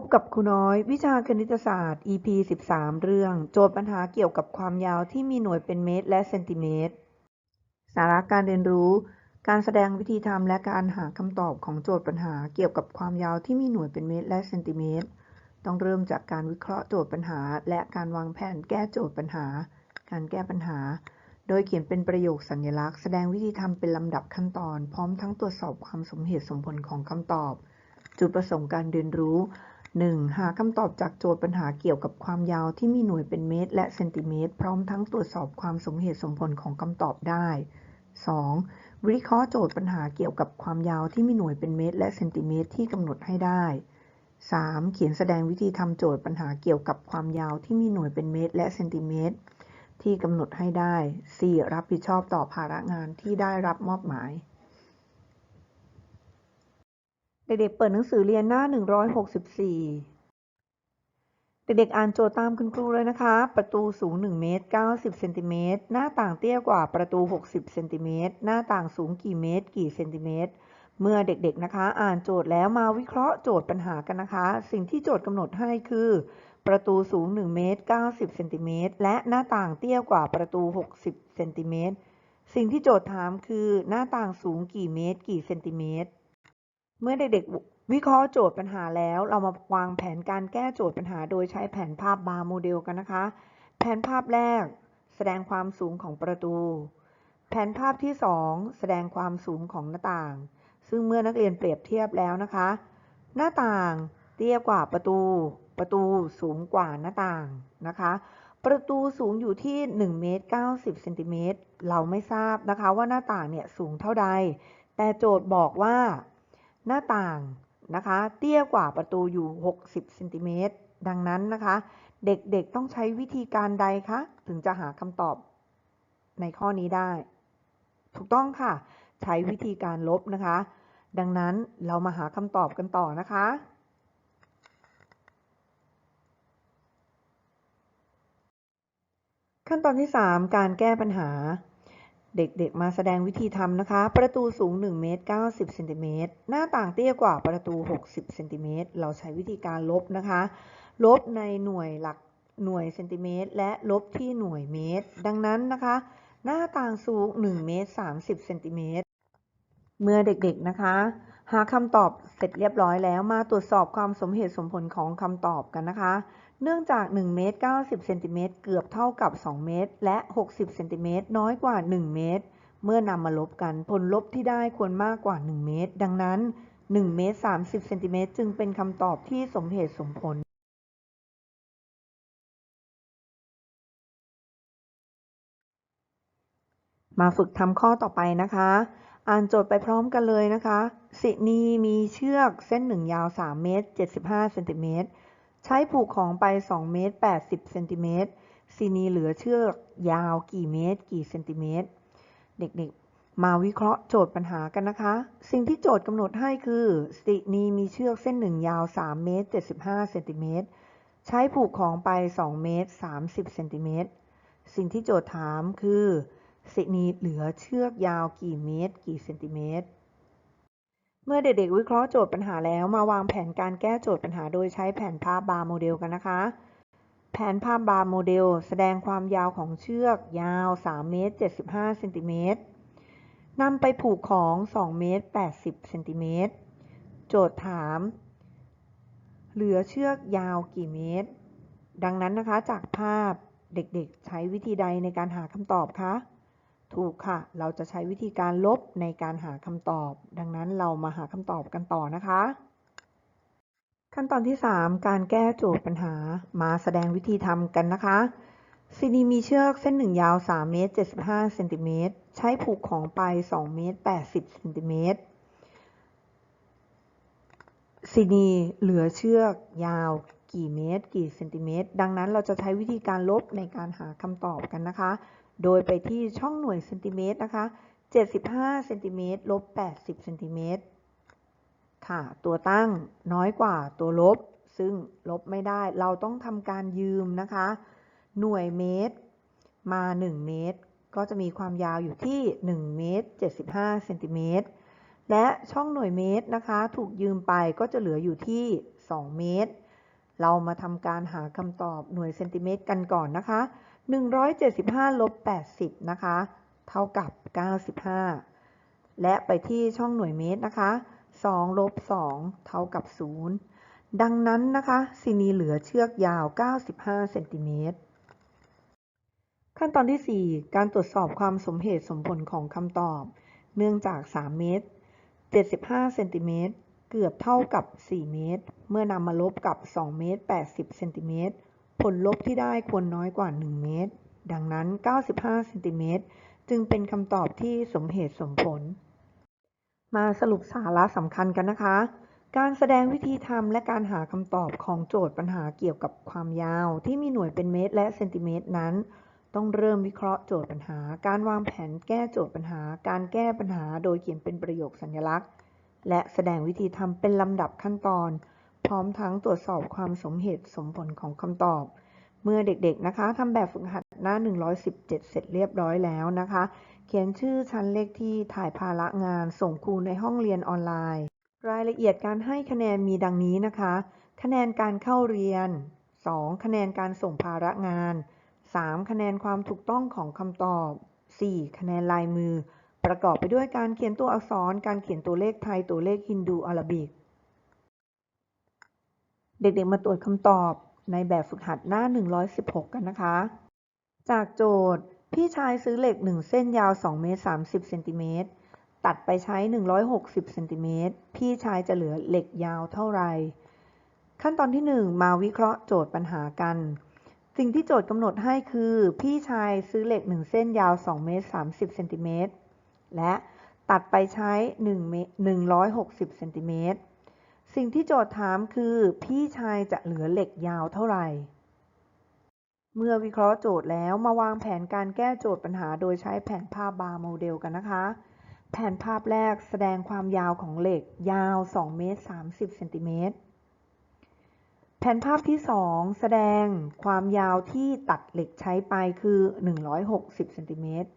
พบกับครูน้อย วิชาคณิตศาสตร์ EP 13 เรื่อง โจทย์ปัญหาเกี่ยวกับความยาวที่มีหน่วยเป็นเมตรและเซนติเมตร สาระการเรียนรู้ การแสดงวิธีทำและการหาคำตอบของโจทย์ปัญหาเกี่ยวกับความยาวที่มีหน่วยเป็นเมตรและเซนติเมตร ต้องเริ่มจากการวิเคราะห์โจทย์ปัญหา และการวางแผนแก้โจทย์ปัญหา การแก้ปัญหา โดยเขียนเป็นประโยคสัญลักษณ์ แสดงวิธีทำเป็นลำดับขั้นตอน พร้อมทั้งตรวจสอบความสมเหตุสมผลของคำตอบ จุดประสงค์การเรียนรู้ 1. หาคำตอบจากโจทย์ปัญหาเกี่ยวกับความยาวที่มีหน่วยเป็นเมตร และเซนติเมตร พร้อมทั้งตรวจสอบความสมเหตุสมผลของคำตอบได้ 2. วิเคราะห์โจทย์ปัญหาเกี่ยวกับความยาวที่มีหน่วยเป็นเมตร และเซนติเมตรที่กำหนดให้ได้ 3. เขียนแสดงวิธีทำโจทย์ปัญหาเกี่ยวกับความยาวที่มีหน่วยเป็นเมตร และเซนติเมตรที่กำหนดให้ได้ 4. รับผิดชอบต่อภาระงานที่ได้รับมอบหมาย เด็กๆ เปิดหนังสือเรียนหน้า 164 เด็กๆ อ่านโจทย์ตามคุณครูเลยนะคะ ประตูสูง 1 เมตร 90 เซนติเมตร หน้าต่างเตี้ยกว่าประตู 60 เซนติเมตร หน้าต่างสูงกี่เมตร กี่เซนติเมตร เมื่อเด็กๆ นะคะ อ่านโจทย์แล้วมาวิเคราะห์โจทย์ปัญหากันนะคะ สิ่งที่โจทย์กำหนดให้คือ ประตูสูง 1 เมตร 90 เซนติเมตร และหน้าต่างเตี้ยกว่าประตู 60 เซนติเมตร สิ่งที่โจทย์ถามคือ หน้าต่างสูงกี่เมตร กี่เซนติเมตร เมื่อเด็กๆวิเคราะห์โจทย์ปัญหาแล้ว เรามาวางแผนการแก้โจทย์ปัญหาโดยใช้แผนภาพบาร์โมเดลกันนะคะ แผนภาพแรก แสดงความสูงของประตู แผนภาพที่ 2 แสดงความสูงของหน้าต่าง ซึ่งเมื่อนักเรียนเปรียบเทียบแล้วนะคะ หน้าต่างเตี้ยกว่าประตู ประตูสูงกว่าหน้าต่างนะคะ ประตูสูงอยู่ที่1เมตร90เซนติเมตรเราไม่ทราบนะคะว่าหน้าต่างเนี่ยสูงเท่าใด แต่โจทย์บอกว่า หน้าต่างนะคะ เตี้ยกว่าประตูอยู่ 60เซนติเมตรดังนั้นนะคะ เด็กๆต้องใช้วิธีการใดคะถึงจะหาคำตอบในข้อนี้ได้ ถูกต้องค่ะ ใช้วิธีการลบนะคะ ดังนั้นเรามาหาคำตอบกันต่อนะคะ ขั้นตอนที่ 3 การแก้ปัญหา เด็กๆ มาแสดงวิธีทำนะคะ ประตูสูง 1 เมตร 90เซนติเมตร หน้าต่างเตี้ยกว่าประตู 60เซนติเมตร เราใช้วิธีการลบนะคะ ลบในหน่วยหลักหน่วยเซนติเมตร และลบที่หน่วยเมตร ดังนั้นนะคะ หน้าต่างสูง 1 เมตร 30เซนติเมตร เมื่อเด็กๆ นะคะ หาคำตอบเสร็จเรียบร้อยแล้วมาตรวจสอบความสมเหตุสมผลของคำตอบกันนะคะ เนื่องจาก 1 เมตร 90 เซนติเมตรเกือบเท่ากับ 2 เมตร และ 60 เซนติเมตรน้อยกว่า 1 เมตร เมื่อนำมาลบกันผลลบที่ได้ควรมากกว่า 1 เมตร ดังนั้น 1 เมตร 30 เซนติเมตรจึงเป็นคำตอบที่สมเหตุสมผลมาฝึกทำข้อต่อไปนะคะ อ่านโจทย์ไปพร้อมกันเลยนะคะ สินีมีเชือกเส้นหนึ่งยาว 3 เมตร 75เซนติเมตร ใช้ผูกของไป 2 เมตร 80เซนติเมตร สินีเหลือเชือกยาวกี่เมตร กี่เซนติเมตร เด็กๆ มาวิเคราะห์โจทย์ปัญหากันนะคะ สิ่งที่โจทย์กำหนดให้คือ สินีมีเชือกเส้นหนึ่งยาว 3 เมตร 75เซนติเมตร ใช้ผูกของไป 2 เมตร 30เซนติเมตร สิ่งที่โจทย์ถามคือ สินีเหลือเชือกยาวกี่เมตร กี่เซนติเมตร เมื่อเด็กๆ วิเคราะห์โจทย์ปัญหาแล้วมาวางแผนการแก้โจทย์ปัญหาโดยใช้แผนภาพบาร์โมเดลกันนะคะ แผนภาพบาร์โมเดลแสดงความยาวของเชือกยาว 3 เมตร 75 เซนติเมตรนำไปผูกของ 2 เมตร 80 เซนติเมตร โจทย์ถาม เหลือเชือกยาวกี่เมตร ดังนั้นนะคะจากภาพเด็กๆ ใช้วิธีใดในการหาคำตอบคะ ถูกค่ะ เราจะใช้วิธีการลบในการหาคำตอบ ดังนั้นเรามาหาคำตอบกันต่อนะคะ ขั้นตอนที่ 3 การแก้โจทย์ปัญหา มาแสดงวิธีทำกันนะคะซีนีมีเชือกเส้นหนึ่งยาว 3 เมตร 75 เซนติเมตร ใช้ผูกของไป 2 เมตร 80 เซนติเมตรซีนีเหลือเชือกยาวกี่เมตร กี่เซนติเมตร ดังนั้นเราจะใช้วิธีการลบในการหาคำตอบกันนะคะ โดยไปที่ช่องหน่วยเซนติเมตรนะคะ 75เซนติเมตรลบ 80เซนติเมตรค่ะ ตัวตั้งน้อยกว่าตัวลบ ซึ่งลบไม่ได้ เราต้องทำการยืมนะคะ หน่วยเมตรมา 1 เมตร ก็จะมีความยาวอยู่ที่ 1 เมตร 75เซนติเมตร และช่องหน่วยเมตรนะคะ ถูกยืมไปก็จะเหลืออยู่ที่ 2 เมตร เรามาทำการหาคำตอบหน่วยเซนติเมตรกันก่อนนะคะ 175ลบ80 นะคะ เท่ากับ 95 และไปที่ช่องหน่วยเมตรนะคะ2ลบ2เท่ากับ 0 ดังนั้นนะคะซีนีเหลือเชือกยาว 95 เซนติเมตร ขั้นตอนที่ 4 การตรวจสอบความสมเหตุสมผลของคำตอบ เนื่องจาก 3 เมตร 75 เซนติเมตร เกือบเท่ากับ 4 เมตร เมื่อนำมาลบกับ 2 เมตร 80 เซนติเมตร ผลลบที่ได้ควรน้อยกว่า 1 เมตร ดังนั้น 95เซนติเมตรจึงเป็นคำตอบที่สมเหตุสมผล มาสรุปสาระสำคัญกันนะคะ การแสดงวิธีทำและการหาคำตอบของโจทย์ปัญหาเกี่ยวกับความยาว ที่มีหน่วยเป็นเมตร และเซนติเมตรนั้น ต้องเริ่มวิเคราะห์โจทย์ปัญหา การวางแผนแก้โจทย์ปัญหา การแก้ปัญหาโดยเขียนเป็นประโยคสัญลักษณ์ และแสดงวิธีทำเป็นลำดับขั้นตอน พร้อมทั้งตรวจสอบความสมเหตุสมผลของคำตอบ เมื่อเด็กๆนะคะทำแบบฝึกหัดหน้า 117 เสร็จเรียบร้อยแล้วนะคะ เขียนชื่อชั้นเลขที่ถ่ายภาระงานส่งครูในห้องเรียนออนไลน์ รายละเอียดการให้คะแนนมีดังนี้นะคะ คะแนนการเข้าเรียน 2 คะแนนการส่งภาระงาน 3 คะแนนความถูกต้องของคำตอบ 4 คะแนนลายมือ ประกอบไปด้วยการเขียนตัวอักษร การเขียนตัวเลขไทยตัวเลขฮินดูอาราบิก เด็กๆ มาตรวจคำตอบในแบบฝึกหัดหน้า 116 กันนะคะ จากโจทย์ พี่ชายซื้อเหล็ก 1 เส้นยาว 2 เมตร 30 เซนติเมตร ตัดไปใช้ 160 เซนติเมตร พี่ชายจะเหลือเหล็กยาวเท่าไหร่ ขั้นตอนที่ 1 มาวิเคราะห์โจทย์ปัญหากัน สิ่งที่โจทย์กำหนดให้คือ พี่ชายซื้อเหล็ก 1 เส้นยาว 2 เมตร 30 เซนติเมตร และตัดไปใช้1เมตร160 เซนติเมตร สิ่งที่โจทย์ถามคือพี่ชายจะเหลือเหล็กยาวเท่าไหร่ เมื่อวิเคราะห์โจทย์แล้วมาวางแผนการแก้โจทย์ปัญหาโดยใช้แผนภาพบาร์โมเดลกันนะคะ แผนภาพแรกแสดงความยาวของเหล็กยาว2เมตร30เซนติเมตรแผนภาพที่ 2 แสดงความยาวที่ตัดเหล็กใช้ไปคือ 160เซนติเมตร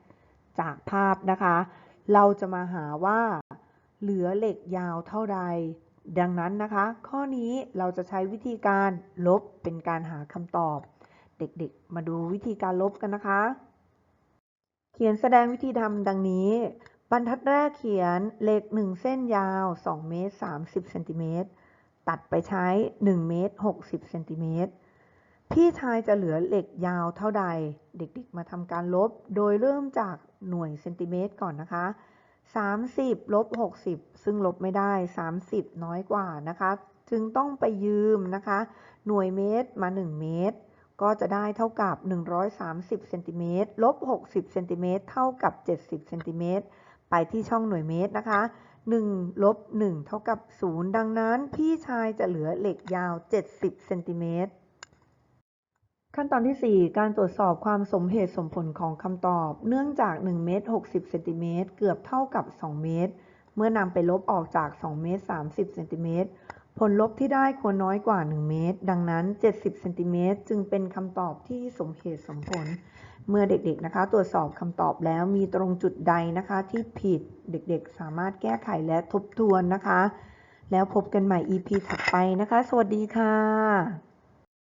จากภาพนะคะ เราจะมาหาว่าเหลือเหล็กยาวเท่าใด ดังนั้นนะคะ ข้อนี้เราจะใช้วิธีการลบเป็นการหาคำตอบ เด็กๆ มาดูวิธีการลบกันนะคะ เขียนแสดงวิธีทำดังนี้ บรรทัดแรกเขียนเหล็ก1เส้นยาว 2 เมตร 30เซนติเมตรตัดไปใช้ 1 เมตร 60เซนติเมตรพี่ชายจะเหลือเหล็กยาวเท่าใด เด็กๆ มาทำการลบ โดยเริ่มจากหน่วยเซนติเมตรก่อนนะคะ 30ลบ60 ซึ่งลบไม่ได้ 30 น้อยกว่านะคะ จึงต้องไปยืมนะคะ หน่วยเมตรมา 1 เมตร ก็จะได้เท่ากับ 130เซนติเมตรลบ60เซนติเมตรเท่ากับ 70เซนติเมตรไปที่ช่องหน่วยเมตรนะคะ1ลบ1เท่ากับ 0 ดังนั้น พี่ชายจะเหลือเหล็กยาว 70เซนติเมตร ขั้นตอนที่ 4 การตรวจสอบความสมเหตุสมผลของคำตอบ เนื่องจาก1เมตร60เซนติเมตรเกือบเท่ากับ 2 เมตร เมื่อนำไปลบออกจาก 2 เมตร 30เซนติเมตร ผลลบที่ได้ควรน้อยกว่า 1 เมตร ดังนั้น 70เซนติเมตรจึงเป็นคำตอบที่สมเหตุสมผล เมื่อเด็กๆนะคะ ตรวจสอบคำตอบแล้วมีตรงจุดใดนะคะ ที่ผิดเด็กๆ สามารถแก้ไขและทบทวนนะคะ แล้วพบกันใหม่ EP ถัดไปนะคะ สวัสดีค่ะ